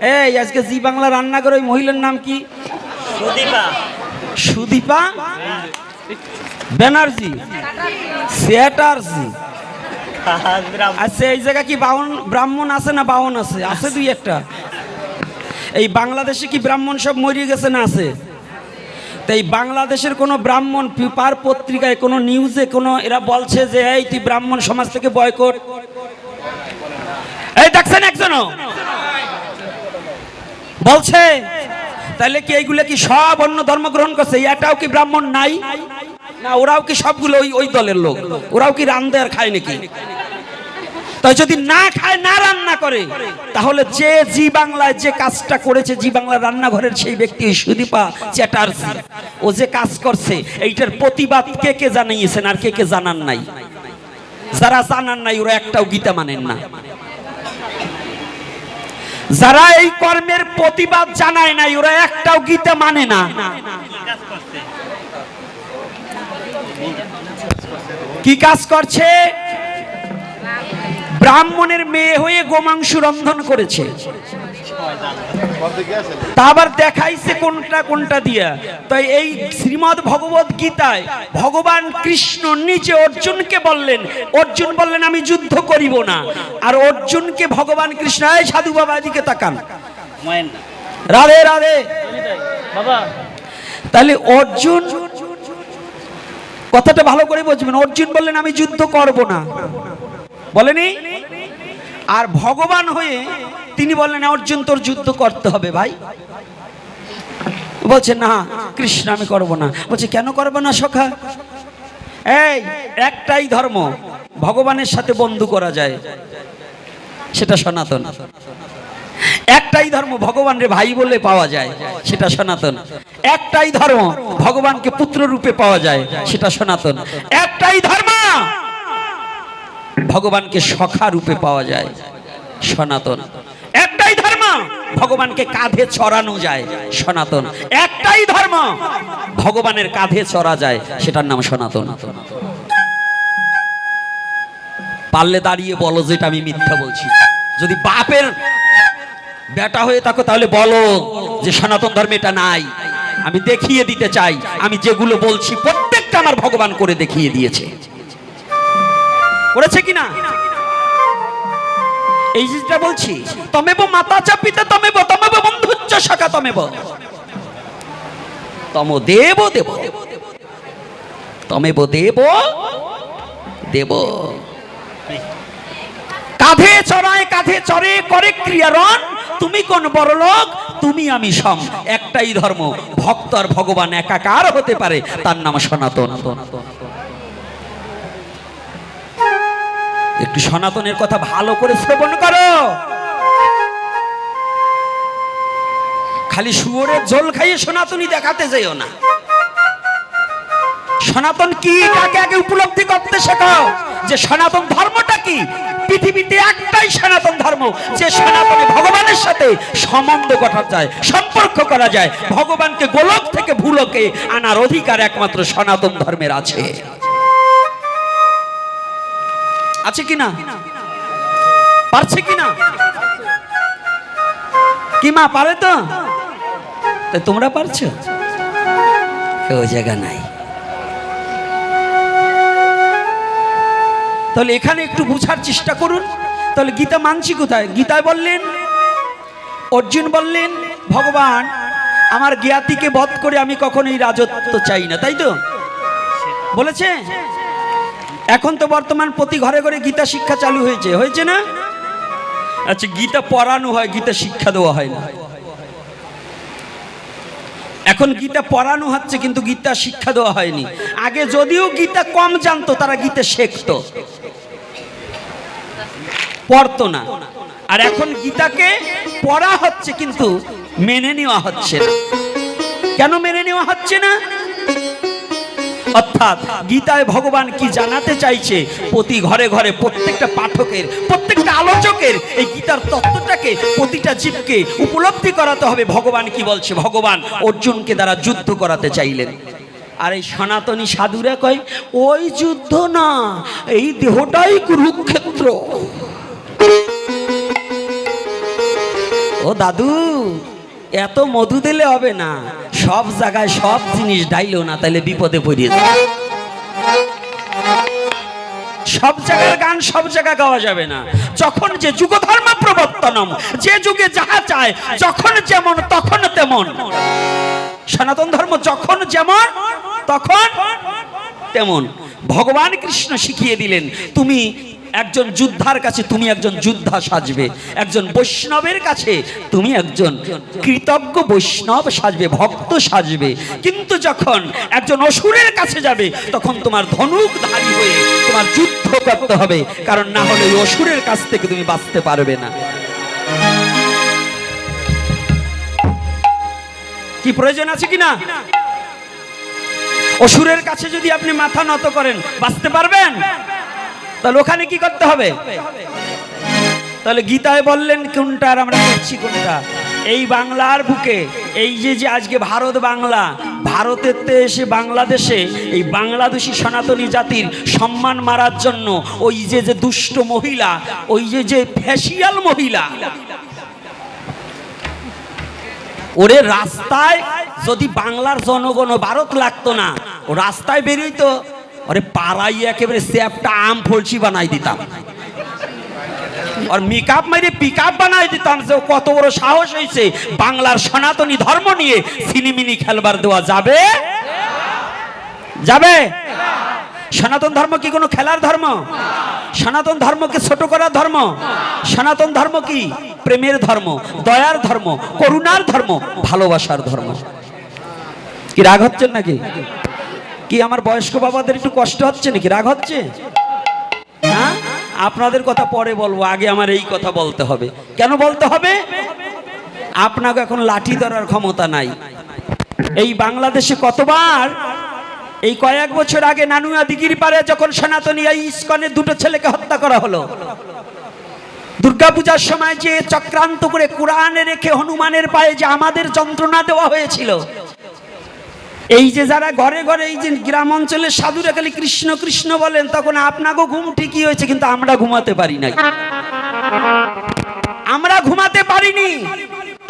এই আজকে জি বাংলা রান্না করে ওই মহিলার নাম কি? সুদীপা। সুদীপা? ব্যানার্জি চ্যাটার্জি আচ্ছা এই জায়গা কি বাউন ব্রাহ্মণ আছে না বাউন আছে? আছে দুই একটা। এই বাংলাদেশে কি ব্রাহ্মণ সব মরিয়ে গেছে না আছে? তো এই বাংলাদেশের কোনো ব্রাহ্মণ পেপার পত্রিকায় কোনো নিউজে কোনো এরা বলছে যে এই তুই ব্রাহ্মণ সমাজ থেকে বয়কট এই দেখছেন একজনও? বলছে তাহলে কি এইগুলো কি সব অন্য ধর্ম গ্রহণ করছে? এটাও কি ব্রাহ্মণ নাই? না, ওরাও কি সবগুলো ওই ওই দলের লোক? ওরাও কি রান্ধে আর খায় নাকি? তাই যদি না খায়, না রান্না করে, তাহলে যে জি বাংলায় যে কাজটা করেছে, জি বাংলা রান্নাঘরের সেই ব্যক্তি সুদীপা চ্যাটার্জি। ও যে কাজ করছে, এইটার প্রতিবাদ কে কে জানিয়েছেন আর কে কে জানান নাই? যারা জানান নাই, ওরা একটাও গীতা মানেন না। যারা এই কর্মের প্রতিবাদ জানায় নাই, ওরা একটাও গীতা মানে না। কি কাজ করছে? ব্রাহ্মণের মেয়ে হয়ে গোমাংস রন্ধন করেছে। তা আবার দেখাইছে কোনটা কোনটা দিয়া। তাই এই শ্রীমদ ভগবত গীতায় ভগবান কৃষ্ণ নিজে অর্জুনকে বললেন অর্জুন বললেন আমি যুদ্ধ করিব না। আর অর্জুনকে ভগবান কৃষ্ণ এই সাধু বাবা এদিকে তাকান। রাধে রাধে। তাহলে অর্জুন কথাটা ভালো করে বুঝবেন। অর্জুন বললেন আমি যুদ্ধ করব না। বলেনি? আর ভগবান হয়ে তিনি বললেন, অর্জুন, তোর যুদ্ধ করতে হবে ভাই। বলছে, না, কৃষ্ণ, আমি করব না। বলছে, কেন করব না সখা? এই, একটাই ধর্ম, ভগবানের সাথে বন্ধু করা যায়, সেটা সনাতন। একটাই ধর্ম ভগবানের ভাই বলে পাওয়া যায়, সেটা সনাতন। একটাই ধর্ম ভগবানকে পুত্র রূপে পাওয়া যায়, সেটা সনাতন। একটাই ধর্ম ভগবানকে সখা রূপে পাওয়া যায়, সনাতন। একটাই ধর্ম, ভগবানকে কাঁধে চড়ানো যায়, সনাতন। একটাই ধর্ম, ভগবানের কাঁধে চড়া যায়, সেটার নাম সনাতন। পারলে দাঁড়িয়ে বলো যেটা আমি মিথ্যা বলছি। যদি বাপের বেটা হয়ে থাকো তাহলে বলো যে সনাতন ধর্মে এটা নাই। আমি দেখিয়ে দিতে চাই, আমি যেগুলো বলছি প্রত্যেকটা আমার ভগবান করে দেখিয়ে দিয়েছে। করেছে কিনা? এই যেটা বলছি, তমেব মাতা চাপিতে তমেব তমেব বন্ধুচ্চ শাখা তমেব। তম দেব দেব। তমেব দেব দেব। কাঁধে চড়ায়, কাঁধে চড়ে করে ক্রিয়ারণ তুমি কোন বড় লোক তুমি আমি সম। একটাই ধর্ম, ভক্ত আর ভগবান একাকার হতে পারে, তার নাম সনাতন। একটু সনাতনের কথা ভালো করে শ্রবণ করো। খালি শুয়োরের জল খাইয়ে সনাতনী দেখাতে যেও না। সনাতন কি কাকে আগে উপলব্ধি করতে শেখাও? যে সনাতন ধর্মটা কি? পৃথিবীতে একটাই সনাতন ধর্ম, যে সনাতনে ভগবানের সাথে সম্বন্ধ করা যায়, সম্পর্ক করা যায়। ভগবানকে গোলক থেকে ভুলকে আনার অধিকার একমাত্র সনাতন ধর্মের আছে। আছে কি না পারছে কি না কি মা, পারে তো তোমরা পারছ? কেউ জায়গা নাই। তাহলে এখানে একটু বুঝার চেষ্টা করুন। তাহলে গীতা মানছি কোথায়? গীতায় বললেন, অর্জুন বললেন, ভগবান, আমার জ্ঞাতিকে বধ করে আমি কখনোই রাজত্ব চাই না, তাই তো? বলেছে? এখন তো বর্তমান প্রতি ঘরে ঘরে গীতা শিক্ষা চালু হয়েছে। হয়েছে না? আচ্ছা গীতা পড়ানো হয়, গীতা শিক্ষা দেওয়া হয় না। এখন গীতা পড়ানো হচ্ছে, কিন্তু গীতা শিক্ষা দেওয়া হয়নি। আগে যদিও গীতা কম জানতো, তারা গীতা শেখতো। পড়তো না। আর এখন গীতাকে পড়া হচ্ছে, কিন্তু মেনে নেওয়া হচ্ছে কেন মেনে নেওয়া হচ্ছে না? অর্থাৎ গীতায় ভগবান কি জানাতে চাইছে? প্রতি ঘরে ঘরে প্রত্যেকটা পাঠকের, প্রত্যেকটা আলোচকের এই গীতার তত্ত্বটাকে প্রতিটা জীবকে উপলব্ধি করাতে হবে। ভগবান কি বলছে? ভগবান অর্জুনকে দ্বারা যুদ্ধ করাতে চাইলেন। আর এই সনাতনী সাধুরা কয়, ওই যুদ্ধ না, এই দেহটাই কুরুক্ষেত্র। ও দাদু, এত মধু দিলে হবে না। সব জায়গায় সব জিনিস ডাইলেও না তাহলে বিপদে পড়িয়ে যাবে সব জায়গার গান সব জায়গায় গাওয়া যাবে না। যখন যে যুগ ধর্ম প্রবর্তনম, যে যুগে যাহা চায়, যখন যেমন, তখন তেমন। সনাতন ধর্ম যখন যেমন, তখন তেমন। ভগবান কৃষ্ণ শিখিয়ে দিলেন, তুমি একজন যোদ্ধার কাছে তুমি একজন যোদ্ধা সাজবে, একজন বৈষ্ণবের কাছে তুমি একজন কৃতজ্ঞ বৈষ্ণব সাজবে, ভক্ত সাজবে। কিন্তু যখন একজন অসুরের কাছে যাবে, তখন তোমার ধনুকধারী হয়ে তোমার যুদ্ধ করতে হবে, কারণ না হলে ওই অসুরের কাছ থেকে তুমি বাঁচতে পারবে না। কি প্রয়োজন আছে কি না? অসুরের কাছে যদি আপনি মাথা নত করেন, বাঁচতে পারবেন? তাহলে ওখানে কি করতে হবে? তাহলে গীতায় বললেন, কোনটা আর আমরা করছি কোনটা? এই বাংলার বুকে, এই যে যে আজকে ভারত বাংলা, ভারতের তে এসে বাংলাদেশে এই বাংলাদেশি সনাতনী জাতির সম্মান মারার জন্য ওই যে যে দুষ্ট মহিলা, ওই যে যে ফ্যাসিয়াল মহিলা, ওরে রাস্তায় যদি বাংলার জনগণ ভারত লাগতো না, ও রাস্তায় বেরিয়েতো ওরে পাড়াই একেবারে স্যাপটা আম ফলসি বানাই দিতাম। আর মেকআপ মাইরে পিক আপ বানাই দিতাম যে কত বড় সাহস হয়েছে বাংলার সনাতনী ধর্ম নিয়ে সিনিমিনি খেলবার দেওয়া যাবে? যাবে? সনাতন ধর্ম কি কোনো খেলার ধর্ম? সনাতন ধর্মকে ছোট করার ধর্ম? সনাতন ধর্ম কি প্রেমের ধর্ম, দয়ার ধর্ম, করুণার ধর্ম, ভালোবাসার ধর্ম? কি রাগ হচ্ছেন নাকি? কি আমার বয়স্ক বাবাদের একটু কষ্ট হচ্ছে নাকি? রাগ হচ্ছে? হ্যাঁ? আপনাদের কথা পরে বলব, আগে আমার এই কথা বলতে হবে। কেন বলতে হবে? আপনাকে এখন লাঠি ধরার ক্ষমতা নাই। এই বাংলাদেশে কতবার, এই কয়েক বছর আগে নানুয়া দিঘির পারে যখন সনাতনী এই ইস্কনের দুটো ছেলেকে হত্যা করা হলো, দুর্গাপূজার সময় যে চক্রান্ত করে কোরআনে রেখে হনুমানের পায়ে যে আমাদের যন্ত্রণা দেওয়া হয়েছিল এই যে যারা ঘরে ঘরে এই যে গ্রাম অঞ্চলের সাধুরা খালি কৃষ্ণ কৃষ্ণ বলেন, তখন আপনাকেও ঘুম ঠিকই হয়েছে, কিন্তু আমরা ঘুমাতে পারি নাই। আমরা ঘুমাতে পারিনি।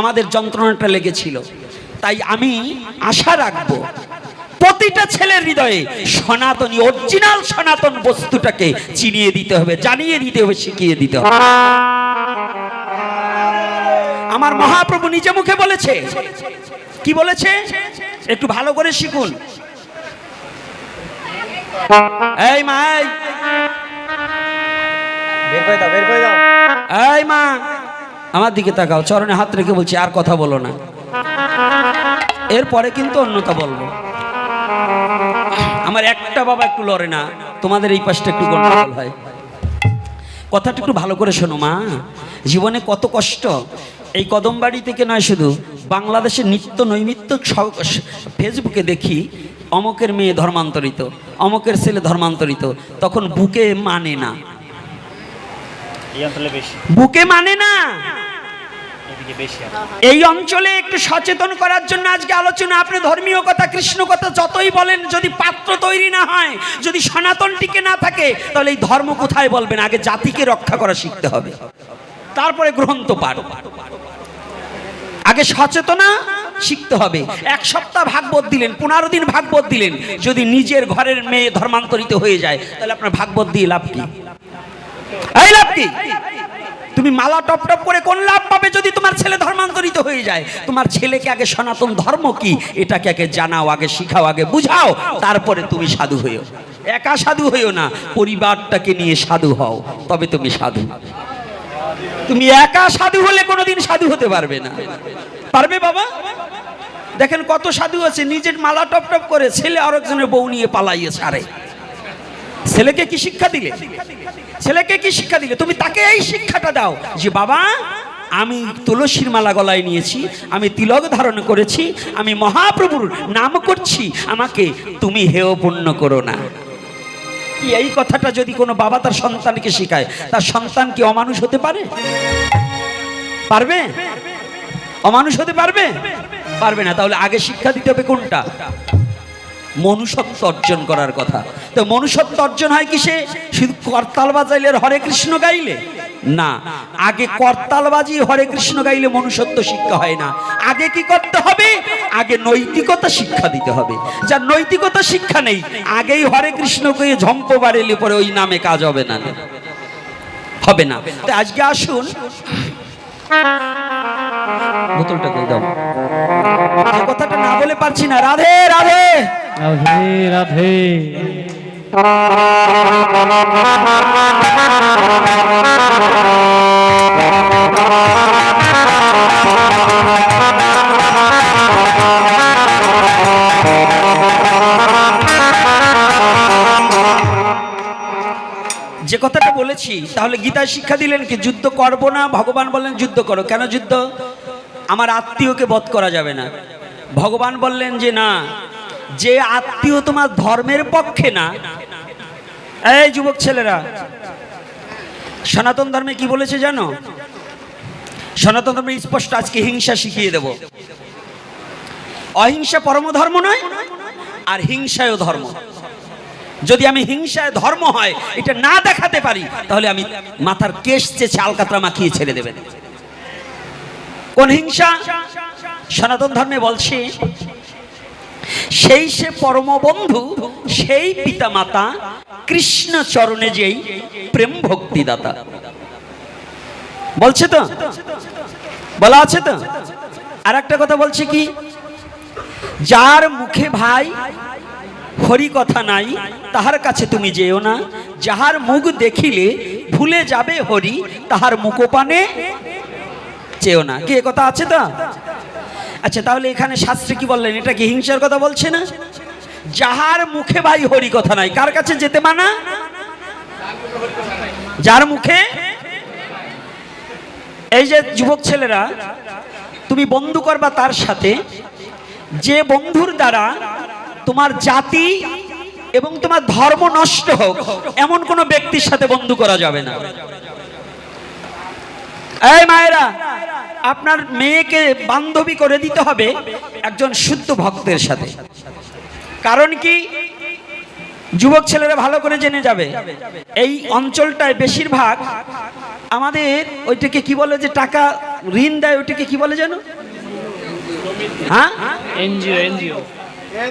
আমাদের যন্ত্রণাটা লেগেছিল। তাই আমি আশা রাখব, প্রতিটা ছেলের হৃদয়ে সনাতনী, অরিজিনাল সনাতন বস্তুটাকে চিনিয়ে দিতে হবে, জানিয়ে দিতে হবে, শিখিয়ে দিতে হবে। আমার মহাপ্রভু নিজে মুখে বলেছে, কি বলেছে? একটু ভালো করে শিখুন। এই মা এই। বের করে দাও বের করে দাও। এই মা আমার দিকে তাকাও চরণে হাত রেখে বলছি আর কথা বলো না। এরপরে কিন্তু অন্যটা বলব। আমার একটা বাবা একটু লড়ে না তোমাদের এই পাশটা একটু গন্ডগোল হয়। কথাটা একটু ভালো করে শোনো মা জীবনে কত কষ্ট এই কদমবাড়ি থেকে নয় শুধু বাংলাদেশের নিত্য নৈমিত্য ফেসবুকে দেখি অমকের মেয়ে ধর্মান্তরিত অমকের ছেলে ধর্মান্তরিত তখন বুকে মানে না। এই অঞ্চলে বেশি। বুকে মানে না। এই অঞ্চলে একটু সচেতন করার জন্য আজকে আলোচনা আপনি ধর্মীয় কথা কৃষ্ণ কথা যতই বলেন যদি পাত্র তৈরি না হয় যদি সনাতন টিকে না থাকে তাহলে এই ধর্ম কোথায় বলবেন? আগে জাতিকে রক্ষা করা শিখতে হবে। তারপরে গ্রন্থ পাঠ। আগে সচেতনা শিখতে হবে। এক সপ্তাহ ভাগবত দিলেন, পনেরো দিন ভাগবত দিলেন। যদি নিজের ঘরের মেয়ে ধর্মান্তরিত হয়ে যায়, তাহলে আপনার ভাগবত দিয়ে লাভ কি? তুমি মালা টপ টপ করে কোন লাভ পাবে যদি তোমার ছেলে ধর্মান্তরিত হয়ে যায়? তোমার ছেলেকে আগে সনাতন ধর্ম কি? এটাকে আগে জানাও, আগে শিখাও, আগে বুঝাও, তারপরে তুমি সাধু হয়েও। একা সাধু হয়েও না, পরিবারটাকে নিয়ে সাধু হও, তবে তুমি সাধু। তুমি একা সাধু হলে কোনোদিন সাধু হতে পারবে না। পারবে বাবা? দেখেন কত সাধু আছে, নিজের মালা টপ টপ করে ছেলে আরেকজনের বউ নিয়ে পালাইয়ে ছাড়ে ছেলেকে কি শিক্ষা দিলে? ছেলেকে কি শিক্ষা দিলে? তুমি তাকে এই শিক্ষাটা দাও যে, বাবা, আমি তুলসীর মালা গলায় নিয়েছি, আমি তিলক ধারণ করেছি, আমি মহাপ্রভুর নাম করছি, আমাকে তুমি হেয় পূর্ণ করো না। এই কথাটা যদি কোনো বাবা তার সন্তানকে শেখায়, তার সন্তান কি অমানুষ হতে পারে? পারবে? অমানুষ হতে পারবে? পারবে না। তাহলে আগে শিক্ষা দিতে হবে কোনটা? মনুষ্যত্ব অর্জন করার কথা। তো মনুষ্যত্ব অর্জন হয় কি সে শুধু করতাল বাজাইলে হরে কৃষ্ণ গাইলে। না, আগে করতাল করতালবাজি, হরে কৃষ্ণ গাইলে মনুষ্যত্ব শিক্ষা হয় না। আগে কি করতে হবে? আগে নৈতিকতা শিক্ষা দিতে হবে। যার নৈতিকতা শিক্ষা নেই, আগেই হরে কৃষ্ণকে ঝম্প বাড়িলে পরে ওই নামে কাজ হবে না। হবে না। আজকে আসুন। কথাটা না বলে পারছি না। রাধে রাধে। রাধে রাধে। যে কথাটা বলেছি, তাহলে গীতায় শিক্ষা দিলেন কি, যুদ্ধ করব না? ভগবান বললেন, যুদ্ধ করো। কেন যুদ্ধ? আমার আত্মীয়কে বধ করা যাবে না। ভগবান বললেন যে, না, যে আত্মীয় তোমার ধর্মের পক্ষে না এই যুবক ছেলেরা, সনাতন ধর্মে কি বলেছে জানো? সনাতন ধর্মে স্পষ্ট আজকে হিংসা শিখিয়ে দেব। অহিংসা পরম ধর্ম নয়, আর হিংসায়ও ধর্ম। যদি আমি হিংসায় ধর্ম হয়, এটা না দেখাতে পারি, তাহলে আমি মাথার কেশ চেয়ে আলকাতরা মাখিয়ে ছেড়ে দেবেন। কোন হিংসা? সনাতন ধর্মে বলছে সেই সে পরম বন্ধু, সেই পিতা মাতা কৃষ্ণ চরণে যেই প্রেম ভক্তি দাতা বলছে তো? বলা আছে তো? আর একটা কথা বলছে কি? যার মুখে ভাই হরি কথা নাই, তাহার কাছে তুমি যেও না। যাহার মুখ দেখিলে ভুলে যাবে হরি, তাহার মুখোপানে চেও না। কি কথা আছে তো? আচ্ছা তাহলে এখানে শাস্ত্রে কি বললেন? এটা কি হিংসার কথা বলছে না? যাহার মুখে ভাই হরি কথা নাই, কার কাছে যেতে মানা? যার মুখে? এই যে যুবক ছেলেরা, তুমি বন্ধু করবা তার সাথে, যে বন্ধুর দ্বারা তোমার জাতি এবং তোমার ধর্ম নষ্ট হোক, এমন কোন ব্যক্তির সাথে বন্ধু করা যাবে না। এই মায়েরা আপনার মেয়েকে বান্ধবী করে দিতে হবে একজন শুদ্ধ ভক্তের সাথে। কারণ কি? যুবক ছেলেরা ভালো করে জেনে যাবে এই অঞ্চলটায় বেশিরভাগ আমাদের ওইটাকে কি বলে যে টাকা ঋণ দেয় ওইটাকে কি বলে যেন? হ্যাঁ? NGO NGO.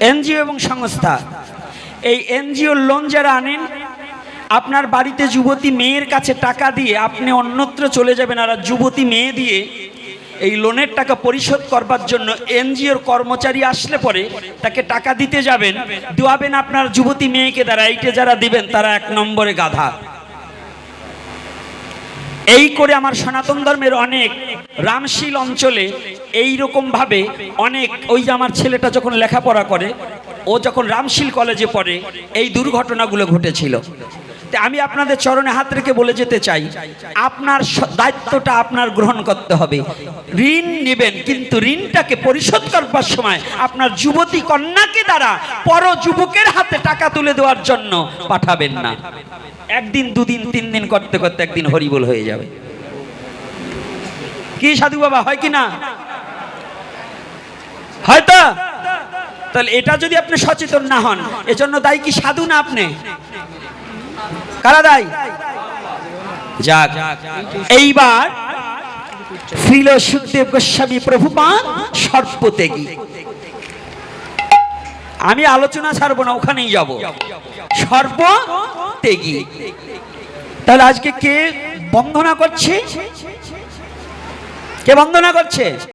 এনজিও এবং সংস্থা। এই এনজিও লোন যারা আনেন আপনার বাড়িতে যুবতী মেয়ের কাছে টাকা দিয়ে আপনি অন্যত্র চলে যাবেন আর যুবতী মেয়ে দিয়ে এই লোনের টাকা পরিশোধ করবার জন্য এনজিওর কর্মচারী আসলে পরে তাকে টাকা দিতে যাবেন। দেওয়াবেন আপনার যুবতী মেয়েকে দ্বারা, এইটা যারা দিবেন তারা এক নম্বরে গাধা। এই করে আমার সনাতন ধর্মের অনেক রামশীল অঞ্চলে এই ভাবে অনেক ওই যে আমার ছেলেটা যখন লেখাপড়া করে, ও যখন রামশীল কলেজে পড়ে, এই দুর্ঘটনাগুলো ঘটেছিল। তা আমি আপনাদের চরণে হাত রেখে বলে যেতে চাই। আপনার দায়িত্বটা আপনার গ্রহণ করতে হবে। ঋণ নেবেন, কিন্তু ঋণটাকে পরিশোধ করবার সময় আপনার যুবতী কন্যাকে দ্বারা পর যুবকের হাতে টাকা তুলে দেওয়ার জন্য পাঠাবেন না। একদিন, দুদিন, তিন দিন করতে করতে একদিন হরিবল হয়ে যাবে। কি সাধু বাবা, হয় কি না? হয়তো তাহলে এটা যদি আপনি সচেতন না হন, এজন্য দায়ী কি সাধু না আপনি? কারা যাক, এইবার শ্রীল সুখদেব গোস্বামী প্রভুপান আমি আলোচনা ছাড়বো না, ওখানেই যাব। সর্বত্যাগী তাহলে আজকে কে বন্ধনা করছে? কে বন্দনা করছে?